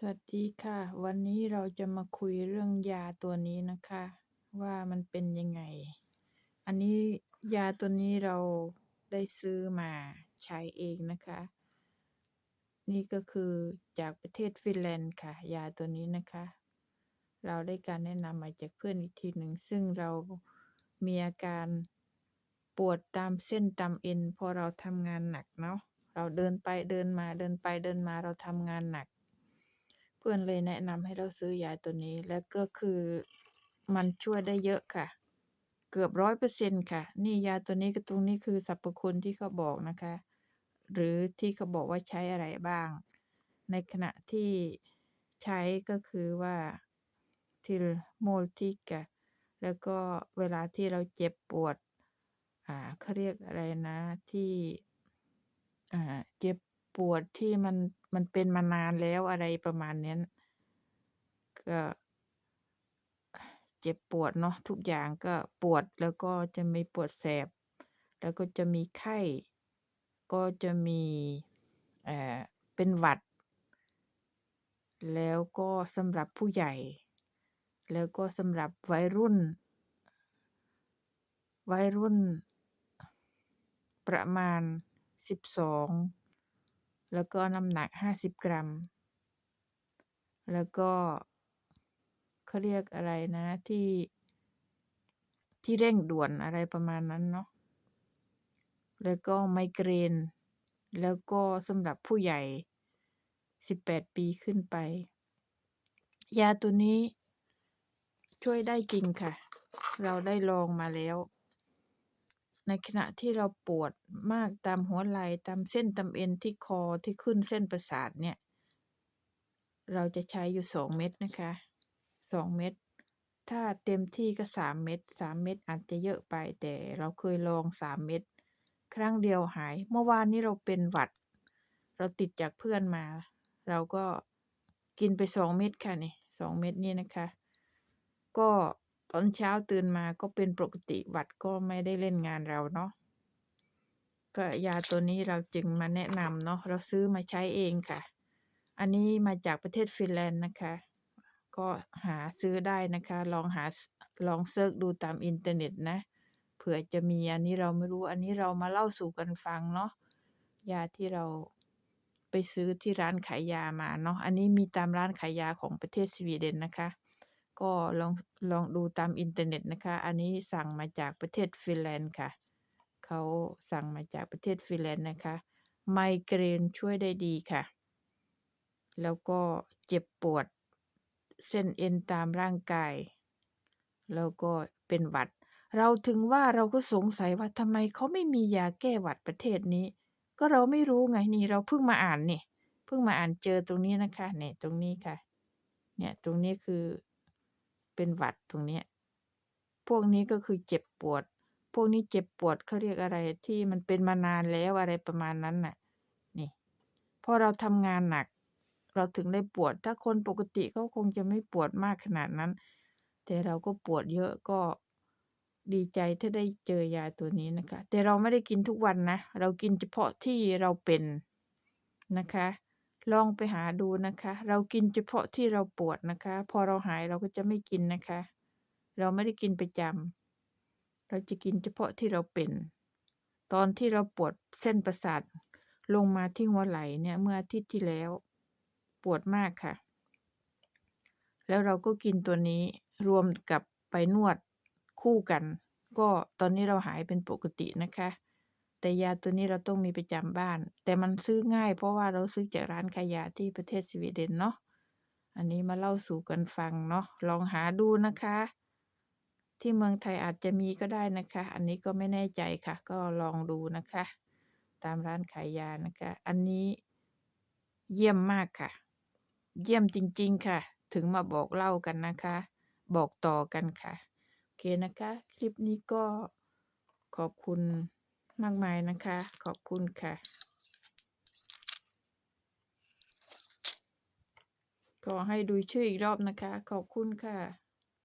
สวัสดีค่ะ วันนี้เราจะมาคุยเรื่องยาตัวนี้นะคะ ว่ามันเป็นยังไง อันนี้ยาตัวนี้เราได้ซื้อมาใช้เองนะคะ นี่ก็คือจากประเทศฟินแลนด์ค่ะ ยาตัวนี้นะคะ เราได้การแนะนำมาจากเพื่อนอีกทีหนึ่ง ซึ่งเรามีอาการปวดตามเส้นตามเอ็นพอเราทำงานหนักเนาะเราเดินไปเดินมาเดินไปเดินมาเราทำงานหนัก พื่อนเลยแนะนำให้เราซื้อยาตัวนี้ แล้วก็คือมันช่วยได้เยอะค่ะ เกือบร้อยเปอร์เซ็นต์ค่ะ นี่ยาตัวนี้กับตรงนี้คือสรรพคุณที่เขาบอกนะคะ หรือที่เขาบอกว่าใช้อะไรบ้าง ในขณะที่ใช้ก็คือว่าทิลโมลติกะแล้วก็เวลาที่เราเจ็บปวด อ่าเขาเรียกอะไรนะที่ อ่า เจ็บ ปวดที่มัน มันเป็นมานานแล้วอะไรประมาณนี้ก็เจ็บปวดเนาะทุกอย่างก็ปวดแล้วก็จะมีปวดแสบ แล้วก็จะมีไข้ ก็จะมีเอ่อเป็นหวัด แล้วก็สำหรับผู้ใหญ่ แล้วก็สำหรับวัยรุ่น วัยรุ่น ประมาณสิบสอง แล้วก็น้ำหนักห้าสิบกรัม แล้วก็เขาเรียกอะไรนะที่ ที่เร่งด่วนอะไรประมาณนั้นเนาะแล้วก็ไมเกรน แล้วก็สำหรับผู้ใหญ่สิบแปดปีขึ้นไป ยาตัวนี้ช่วยได้จริงค่ะ เราได้ลองมาแล้ว ในขณะที่เราปวดมากตามหัวไหล่ตามเส้นตามเอ็นที่คอที่ขึ้นเส้นประสาทเนี่ย เราจะใช้อยู่สองเม็ดนะคะสองเม็ดถ้าเต็มที่ก็สามเม็ดสามเม็ดอาจจะเยอะไปแต่เราเคยลองสามเม็ดครั้งเดียวหาย เมื่อวานนี้เราเป็นหวัด เราติดจากเพื่อนมา เราก็กินไปสองเม็ดค่ะนี่สองเม็ดนี่นะคะ ก็ ตอนเช้าตื่นมาก็เป็นปกติหวัดก็ไม่ได้เล่นงานเราเนาะก็ยาตัวนี้เราจึงมาแนะนำเนาะเราซื้อมาใช้เองค่ะ อันนี้มาจากประเทศฟินแลนด์นะคะ ก็หาซื้อได้นะคะ ลองหาลองเซิร์ชดูตามอินเทอร์เน็ตนะเผื่อจะมีอันนี้เราไม่รู้อันนี้เรามาเล่าสู่กันฟังเนาะยาที่เราไปซื้อที่ร้านขายยามาเนาะอันนี้มีตามร้านขายยาของประเทศสวีเดนนะคะ ก็ลองลองดูตามอินเทอร์เน็ตนะคะ อันนี้สั่งมาจากประเทศฟินแลนด์ค่ะ เขาสั่งมาจากประเทศฟินแลนด์นะคะ ไมเกรนช่วยได้ดีค่ะ แล้วก็เจ็บปวดเส้นเอ็นตามร่างกาย แล้วก็เป็นหวัด เราถึงว่าเราก็สงสัยว่าทำไมเขาไม่มียาแก้หวัดประเทศนี้ ก็เราไม่รู้ไงนี่เราเพิ่งมาอ่านนี่เพิ่งมาอ่านเจอตรงนี้นะคะเนี่ยตรงนี้ค่ะ เนี่ยตรงนี้คือ เป็นหวัดตรงนี้ พวกนี้ก็คือเจ็บปวด พวกนี้เจ็บปวดเขาเรียกอะไรที่มันเป็นมานานแล้วอะไรประมาณนั้นน่ะ นี่ พอเราทำงานหนัก เราถึงได้ปวด ถ้าคนปกติเขาคงจะไม่ปวดมากขนาดนั้น แต่เราก็ปวดเยอะก็ดีใจที่ได้เจอยาตัวนี้นะคะ แต่เราไม่ได้กินทุกวันนะ เรากินเฉพาะที่เราเป็นนะคะ ลองไปหาดูนะคะ เรากินเฉพาะที่เราปวดนะคะ พอเราหายเราก็จะไม่กินนะคะ เราไม่ได้กินประจำเราจะกินเฉพาะที่เราเป็น ตอนที่เราปวดเส้นประสาทลงมาที่หัวไหล่เนี่ยเมื่ออาทิตย์ที่แล้ว ปวดมากค่ะ แล้วเราก็กินตัวนี้รวมกับไปนวดคู่กัน ก็ตอนนี้เราหายเป็นปกตินะคะ แต่ยาตัวนี้เราต้องมีประจำบ้าน แต่มันซื้อง่ายเพราะว่าเราซื้อจากร้านขายยาที่ประเทศสวีเดนเนาะ อันนี้มาเล่าสู่กันฟังเนาะ ลองหาดูนะคะ ที่เมืองไทยอาจจะมีก็ได้นะคะ อันนี้ก็ไม่แน่ใจค่ะ ก็ลองดูนะคะ ตามร้านขายยานะคะ อันนี้เยี่ยมมากค่ะ เยี่ยมจริง ๆ ค่ะ ถึงมาบอกเล่ากันนะคะ บอกต่อกันค่ะ โอเคนะคะ คลิปนี้ก็ขอบคุณ มากมายนะคะ ขอบคุณค่ะก็ให้ดูชื่ออีกรอบนะคะ ขอบคุณค่ะ